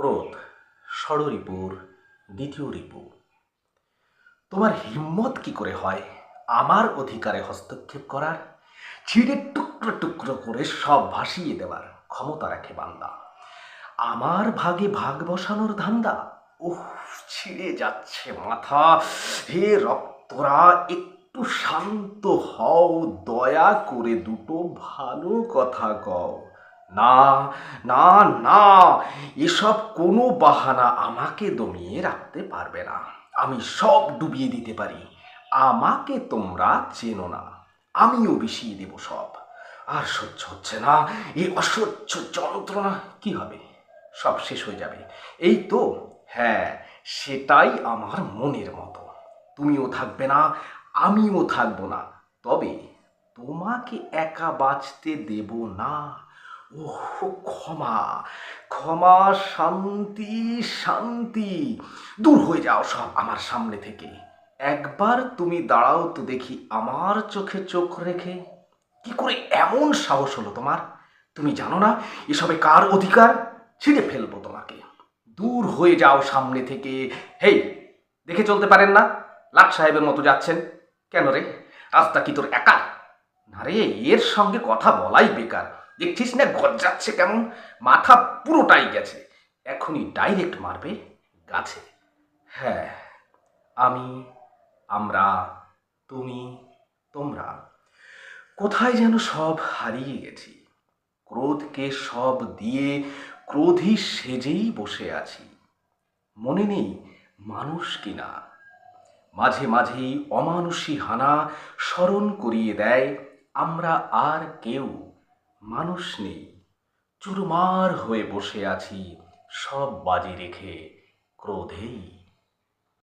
ক্রোধ ষড়রিপুর দ্বিতীয় রিপু। তোমার হিম্মত কি করে হয়? আমার অধিকারে হস্তক্ষেপ করার? ছিঁড়ে টুকরো টুকরো করে সব ভাসিয়ে দেওয়ার ক্ষমতা রাখে বান্দা। আমার ভাগে ভাগ বসানোর ধান্দা? উফ, ছিঁড়ে যাচ্ছে মাথা। হে রক্তরা, একটু শান্ত হও, দয়া করে দুটো ভালো কথা কও। না না না, এসব কোনো বাহানা আমাকে দমিয়ে রাখতে পারবে না। আমি সব ডুবিয়ে দিতে পারি। আমাকে তোমরা চেনো না। আমিও বিষিয়ে দেব সব। আর সহ্য হচ্ছে না। এই অসহ্য যন্ত্রণা কি হবে? সব শেষ হয়ে যাবে। এই তো? হ্যাঁ সেটাই আমার মনের মতো। তুমিও থাকবে না, আমিও থাকব না। তবে তোমাকে একা বাঁচতে দেব না। ওহ, ক্ষমা ক্ষমা, শান্তি শান্তি। দূর হয়ে যাও সব আমার সামনে থেকে। একবার তুমি দাঁড়াও তো দেখি আমার চোখে চোখ রেখে। কি করে এমন সাহস হলো তোমার? তুমি জানো না, এসবে কার অধিকার? ছিঁড়ে ফেলব তোমাকে। দূর হয়ে যাও সামনে থেকে। হেই, দেখে চলতে পারেন না? লাট সাহেবের মতো যাচ্ছেন। কেন রে? রাস্তা কি তোর একা? না রে, এর সঙ্গে কথা বলাই বেকার। দেখছিস না গজ্জাচ্ছে কেমন? মাথা পুরোটাই গেছে। এখনই ডাইরেক্ট মারবে গাছে। হ্যাঁ আমি, আমরা, তুমি, তোমরা। কোথায় যেন সব হারিয়ে গেছি। ক্রোধকে সব দিয়ে ক্রোধই সেজেই বসে আছি। মনে নেই মানুষ কিনা। মাঝে মাঝেই অমানুষী হানা স্মরণ করিয়ে দেয় আমরা আর কেউ। মানুষ নেই। চুরমার হয়ে বসে আছি সব বাজি রেখে ক্রোধেই।